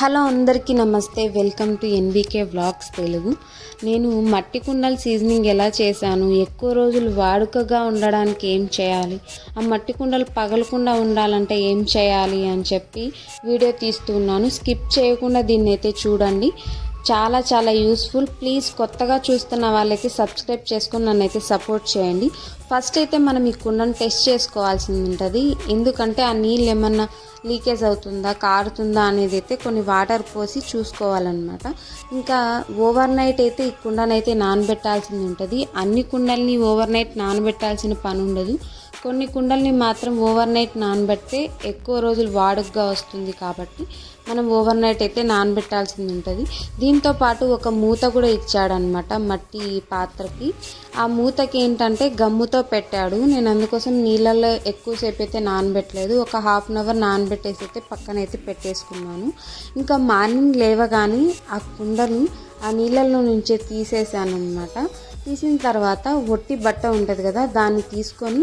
Hello అందరికీ నమస్తే. Welcome to NBK vlogs Telugu. నేను మట్టి కుండల సీజనింగ్ ఎలా చేశాను? ఎక్కువ రోజులు వాడుకగా ఉండడానికి ఏం చేయాలి? ఆ మట్టి కుండలు పగలకుండా ఉండాలంటే ఏం చేయాలి అని చెప్పి వీడియో తీస్తున్నాను స్కిప్ చేయకుండా దీన్ని అయితే చూడండి. చాలా చాలా యూస్ఫుల్ ప్లీజ్ కొత్తగా చూస్తున్న వాళ్ళైతే సబ్స్క్రైబ్ చేసుకొని నన్ను అయితే సపోర్ట్ చేయండి. ఫస్ట్ అయితే మనం ఈ కుండను టెస్ట్ చేసుకోవాల్సింది ఉంటుంది. ఎందుకంటే ఆ నీళ్ళు ఏమన్నా లీకేజ్ అవుతుందా కారుతుందా అనేది అయితే కొన్ని వాటర్ పోసి చూసుకోవాలన్నమాట. ఇంకా ఓవర్ నైట్ అయితే ఈ కుండనైతే నానబెట్టాల్సింది ఉంటుంది. అన్ని కుండల్ని ఓవర్ నైట్ నానబెట్టాల్సిన పని ఉండదు. కొన్ని కుండల్ని మాత్రం ఓవర్ నైట్ నానబెడితే ఎక్కువ రోజులు వాడుకగా వస్తుంది కాబట్టి మనం ఓవర్ నైట్ అయితే నానబెట్టాల్సింది ఉంటుంది. దీంతో పాటు ఒక మూత కూడా ఇచ్చాడనమాట మట్టి పాత్రకి. ఆ మూతకి ఏంటంటే గమ్ముతో పెట్టాడు. నేను అందుకోసం నీళ్ళల్లో ఎక్కువసేపు అయితే నానబెట్టలేదు. ఒక హాఫ్ అన్ అవర్ నానబెట్టేసి అయితే పక్కన అయితే పెట్టేసుకున్నాను. ఇంకా మార్నింగ్ లేవగానే ఆ కుండని ఆ నీళ్ళల్లో నుంచే తీసేసాను అనమాట తీసిన తర్వాత ఒట్టి బట్ట ఉంటుంది కదా దాన్ని తీసుకొని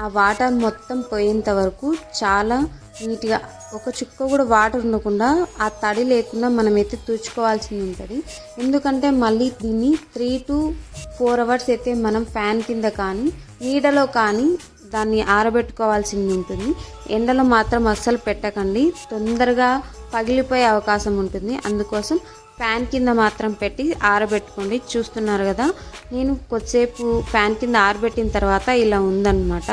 ఆ వాటర్ మొత్తం పోయేంత వరకు చాలా నీట్గా ఒక చుక్క కూడా వాటర్ ఉండకుండా ఆ తడి లేకుండా మనమైతే తుడుచుకోవాల్సింది ఉంటుంది. ఎందుకంటే మళ్ళీ దీన్ని త్రీ టు ఫోర్ అవర్స్ అయితే మనం ఫ్యాన్ కింద కానీ నీడలో కానీ దాన్ని ఆరబెట్టుకోవాల్సింది ఉంటుంది. ఎండలో మాత్రం అస్సలు పెట్టకండి. తొందరగా పగిలిపోయే అవకాశం ఉంటుంది. అందుకోసం ఫ్యాన్ కింద మాత్రం పెట్టి ఆరబెట్టుకోండి. చూస్తున్నారు కదా నేను కొద్దిసేపు ఫ్యాన్ కింద ఆరబెట్టిన తర్వాత ఇలా ఉందన్నమాట.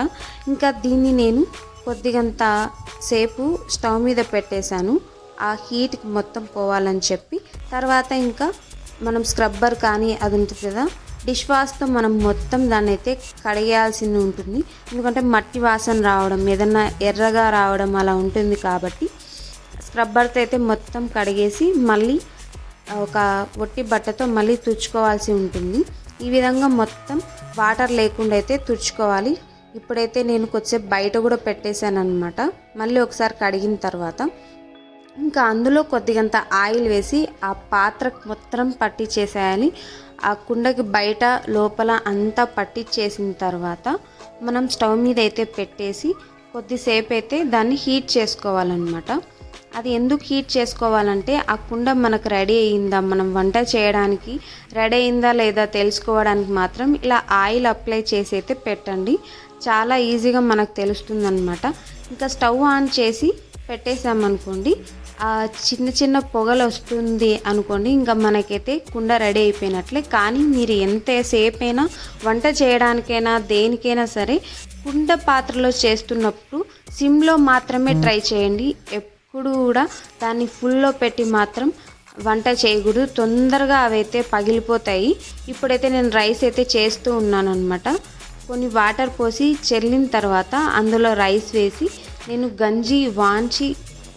ఇంకా దీన్ని నేను కొద్దిగంత సేపు స్టవ్ మీద పెట్టేశాను. ఆ హీట్కి మొత్తం పోవాలని చెప్పి. తర్వాత ఇంకా మనం స్క్రబ్బర్ కానీ అది ఉంటుంది కదా డిష్ వాష్తో మనం మొత్తం దాన్ని అయితే కడిగేయాల్సి ఉంటుంది. ఎందుకంటే మట్టి వాసన రావడం ఏదన్నా ఎర్రగా రావడం అలా ఉంటుంది కాబట్టి స్క్రబ్బర్తో అయితే మొత్తం కడిగేసి మళ్ళీ ఒక ఒట్టి బట్టతో మళ్ళీ తుడుచుకోవాల్సి ఉంటుంది. ఈ విధంగా మొత్తం వాటర్ లేకుండా అయితే తుడుచుకోవాలి. ఇప్పుడైతే నేను కొద్దిసేపు బయట కూడా పెట్టేశాను అనమాట మళ్ళీ ఒకసారి కడిగిన తర్వాత ఇంకా అందులో కొద్దిగంత ఆయిల్ వేసి ఆ పాత్ర మొత్తం పట్టించేసేయాలి ఆ కుండకి బయట లోపల అంతా పట్టించేసిన తర్వాత మనం స్టవ్ మీద అయితే పెట్టేసి కొద్దిసేపు అయితే దాన్ని హీట్ చేసుకోవాలన్నమాట. అది ఎందుకు హీట్ చేసుకోవాలంటే ఆ కుండ మనకు రెడీ అయిందా మనం వంట చేయడానికి రెడీ అయిందా లేదా తెలుసుకోవడానికి మాత్రం ఇలా ఆయిల్ అప్లై చేసి అయితే పెట్టండి. చాలా ఈజీగా మనకు తెలుస్తుంది అనమాట ఇంకా స్టవ్ ఆన్ చేసి పెట్టేసామనుకోండి ఆ చిన్న చిన్న పొగలు వస్తుంది అనుకోండి. ఇంకా మనకైతే కుండ రెడీ అయిపోయినట్లే. కానీ మీరు ఎంతసేపు అయినా వంట చేయడానికైనా దేనికైనా సరే కుండ పాత్రలో చేస్తున్నప్పుడు సిమ్లో మాత్రమే ట్రై చేయండి. ఎప్పుడు కూడా దాన్ని ఫుల్లో పెట్టి మాత్రం వంట చేయకూడదు. తొందరగా అవైతే పగిలిపోతాయి. ఇప్పుడైతే నేను రైస్ అయితే చేస్తూ ఉన్నాను అనమాట కొన్ని వాటర్ పోసి చెల్లిన తర్వాత అందులో రైస్ వేసి నేను గంజి వాంచి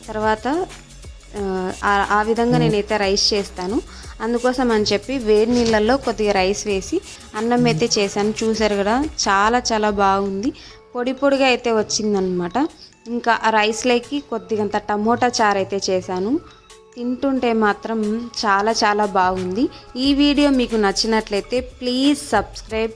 తర్వాత ఆ విధంగా నేనైతే రైస్ చేస్తాను. అందుకోసం అని చెప్పి వేడి నీళ్ళల్లో కొద్దిగా రైస్ వేసి అన్నం అయితే చేశాను. చూసారు కదా చాలా చాలా బాగుంది. పొడి పొడిగా అయితే వచ్చిందనమాట ఇంకా ఆ రైస్లోకి కొద్దిగంత టమోటా చారు అయితే చేశాను. తింటుంటే మాత్రం చాలా చాలా బాగుంది. ఈ వీడియో మీకు నచ్చినట్లయితే ప్లీజ్ సబ్స్క్రైబ్